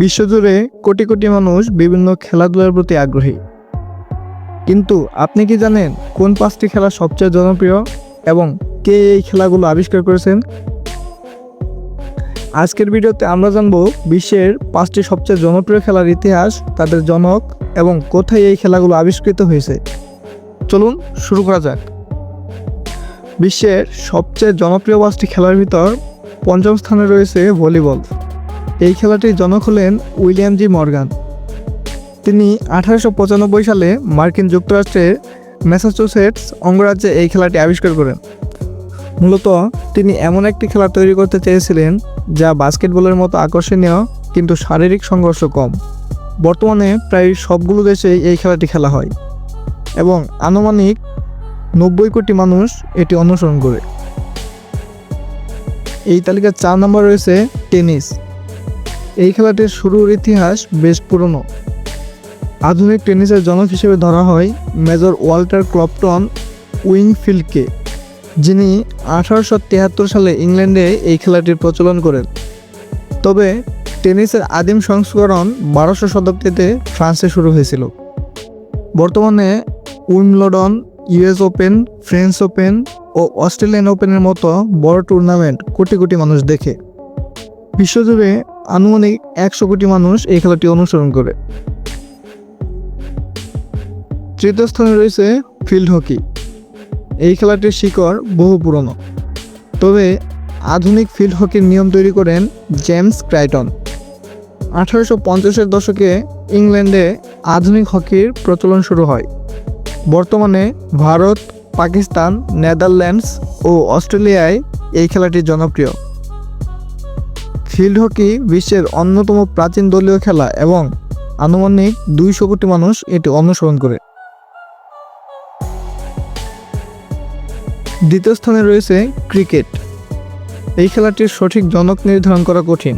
বিশ্বজুড়ে কোটি কোটি মানুষ বিভিন্ন খেলাধুলার প্রতি আগ্রহী। কিন্তু আপনি কি জানেন কোন পাঁচটি খেলা সবচেয়ে জনপ্রিয় এবং কে এই খেলাগুলো আবিষ্কার করেছেন? আজকের ভিডিওতে আমরা জানব বিশ্বের পাঁচটি সবচেয়ে জনপ্রিয় খেলার ইতিহাস, তাদের জনক এবং কোথায় এই খেলাগুলো আবিষ্কৃত হয়েছে। চলুন শুরু করা যাক। বিশ্বের সবচেয়ে জনপ্রিয় পাঁচটি খেলার ভিতর পঞ্চম স্থানে রয়েছে ভলিবল। এই খেলাটির জনক হলেন উইলিয়াম জি মর্গান। তিনি আঠারোশো পঁচানব্বই সালে মার্কিন যুক্তরাষ্ট্রের ম্যাসাচুসেটস অঙ্গরাজ্যে এই খেলাটি আবিষ্কার করেন। মূলত তিনি এমন একটি খেলা তৈরি করতে চেয়েছিলেন যা বাস্কেটবলের মতো আকর্ষণীয় কিন্তু শারীরিক সংঘর্ষ কম। বর্তমানে প্রায় সবগুলো দেশেই এই খেলাটি খেলা হয় এবং আনুমানিক নব্বই কোটি মানুষ এটি অনুসরণ করে। এই তালিকার চার নম্বর রয়েছে টেনিস। এই খেলাটির শুরুর ইতিহাস বেশ পুরনো। আধুনিক টেনিসের জনক হিসেবে ধরা হয় মেজর ওয়াল্টার ক্লপটন উইংফিল্ডকে, যিনি আঠারোশো তিয়াত্তর সালে ইংল্যান্ডে এই খেলাটির প্রচলন করেন। তবে টেনিসের আদিম সংস্করণ বারোশো শতাব্দীতে ফ্রান্সে শুরু হয়েছিল। বর্তমানে Wimbledon US open, French open ও অস্ট্রেলিয়ান ওপেনের মতো বড় টুর্নামেন্ট কোটি কোটি মানুষ দেখে। বিশ্বজুড়ে আনুমানিক একশো কোটি মানুষ এই খেলাটি অনুসরণ করে। তৃতীয় স্থানে রয়েছে ফিল্ড হকি। এই খেলাটির শিকড় বহু পুরনো। তবে আধুনিক ফিল্ড হকির নিয়ম তৈরি করেন জেমস ক্রাইটন। আঠারোশো পঞ্চাশের দশকে ইংল্যান্ডে আধুনিক হকির প্রচলন শুরু হয়। বর্তমানে ভারত, পাকিস্তান, নেদারল্যান্ডস ও অস্ট্রেলিয়ায় এই খেলাটি জনপ্রিয়। ফিল্ড হকি বিশ্বের অন্যতম প্রাচীন দলীয় খেলা এবং আনুমানিক দুইশো কোটি মানুষ এটি অনুসরণ করে। দ্বিতীয় স্থানে রয়েছে ক্রিকেট। এই খেলাটির সঠিক জনক নির্ধারণ করা কঠিন।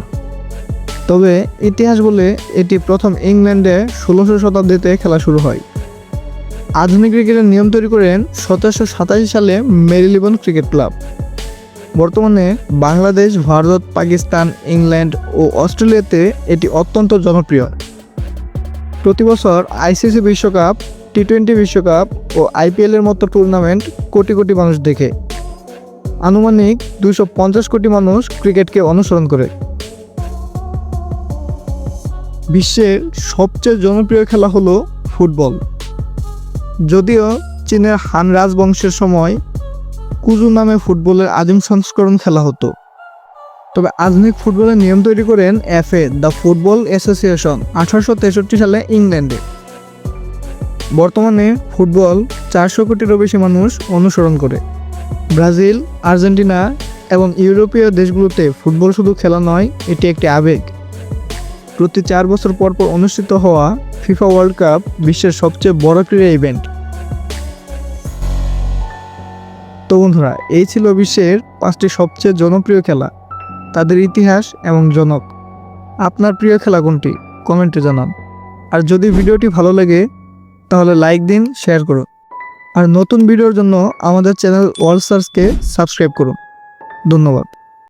তবে ইতিহাস বলে এটি প্রথম ইংল্যান্ডে ষোলোশো শতাব্দীতে খেলা শুরু হয়। আধুনিক ক্রিকেটের নিয়ম তৈরি করেন সতেরোশো সাতাশি সালে মেরিলিবন ক্রিকেট ক্লাব। বর্তমানে বাংলাদেশ, ভারত, পাকিস্তান, ইংল্যান্ড ও অস্ট্রেলিয়াতে এটি অত্যন্ত জনপ্রিয়। প্রতি বছর আইসিসি বিশ্বকাপ টি টোয়েন্টি বিশ্বকাপ ও আইপিএলের মতো টুর্নামেন্ট কোটি কোটি মানুষ দেখে। আনুমানিক দুশো পঞ্চাশ কোটি মানুষ ক্রিকেটকে অনুসরণ করে। বিশ্বের সবচেয়ে জনপ্রিয় খেলা হলো ফুটবল। যদিও চীনের হান রাজবংশের সময় কুজু নামে ফুটবলের আদিম সংস্করণ খেলা হতো। তবে আধুনিক ফুটবলের নিয়ম তৈরি করেন এফএ, দ্য ফুটবল অ্যাসোসিয়েশন, আঠারোশো তেষট্টি সালে ইংল্যান্ডে। বর্তমানে ফুটবল চারশো কোটিরও বেশি মানুষ অনুসরণ করে। ব্রাজিল, আর্জেন্টিনা এবং ইউরোপীয় দেশগুলোতে ফুটবল শুধু খেলা নয়, এটি একটি আবেগ। প্রতি চার বছর পর পর অনুষ্ঠিত হওয়া ফিফা ওয়ার্ল্ড কাপ বিশ্বের সবচেয়ে বড় ক্রীড়া ইভেন্ট। তো বন্ধুরা, এই ছিল বিশ্বের পাঁচটি সবচেয়ে জনপ্রিয় খেলা। তাদের ইতিহাস এবং জনক। আপনার প্রিয় খেলা কোনটি? কমেন্টে জানান। আর যদি ভিডিওটি ভালো লাগে, তাহলে লাইক দিন, শেয়ার করুন। আর নতুন ভিডিওর জন্য আমাদের চ্যানেল ওয়ার্ল্ড সার্চকে সাবস্ক্রাইব করুন। ধন্যবাদ।